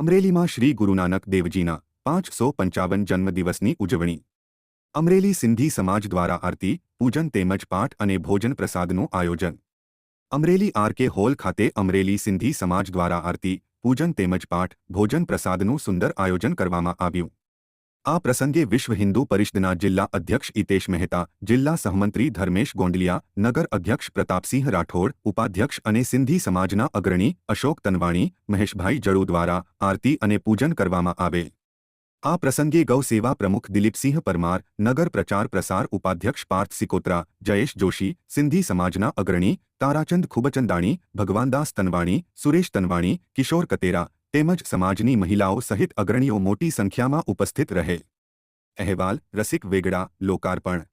અમરેલીમાં શ્રી ગુરુનાનક દેવજીના પાંચસો પંચાવન જન્મદિવસની ઉજવણી અમરેલી સિંધી સમાજ દ્વારા આરતી પૂજન તેમજ પાઠ અને ભોજન પ્રસાદનું આયોજન અમરેલી આરકે હોલ ખાતે અમરેલી સિંધી સમાજ દ્વારા આરતી પૂજન તેમજ પાઠ ભોજન પ્રસાદનું સુંદર આયોજન કરવામાં આવ્યું આ પ્રસંગે વિશ્વ હિન્દુ પરિષદના જિલ્લા અધ્યક્ષ હિતેશ મહેતા, જિલ્લા સહમંત્રી ધર્મેશ ગોંડલિયા, નગર અધ્યક્ષ Pratap Singh राठौड़, उपाध्यक्ष અને સિંધી સમાજના અગ્રણી अशोक તનવાણી, મહેશભાઈ જરો દ્વારા આરતી અને પૂજન કરવામાં આવેલ. આ પ્રસંગે ગૌ સેવા પ્રમુખ દિલીપસિંહ પરમાર, નગર પ્રચાર પ્રસાર उपाध्यक्ष પાર્થ સિકોત્રા, જયેશ જોશી, સિંધી સમાજના અગ્રણી તારાચંદ ખુબચંદ દાણી, ભગવાનદાસ તનવાણી, સુરેશ તનવાણી, કિશોર કતેરા તેમજ સમાજની મહિલાઓ સહિત અગ્રણીઓ મોટી સંખ્યામાં ઉપસ્થિત રહે અહેવાલ રસિક વેગડા લોકાર્પણ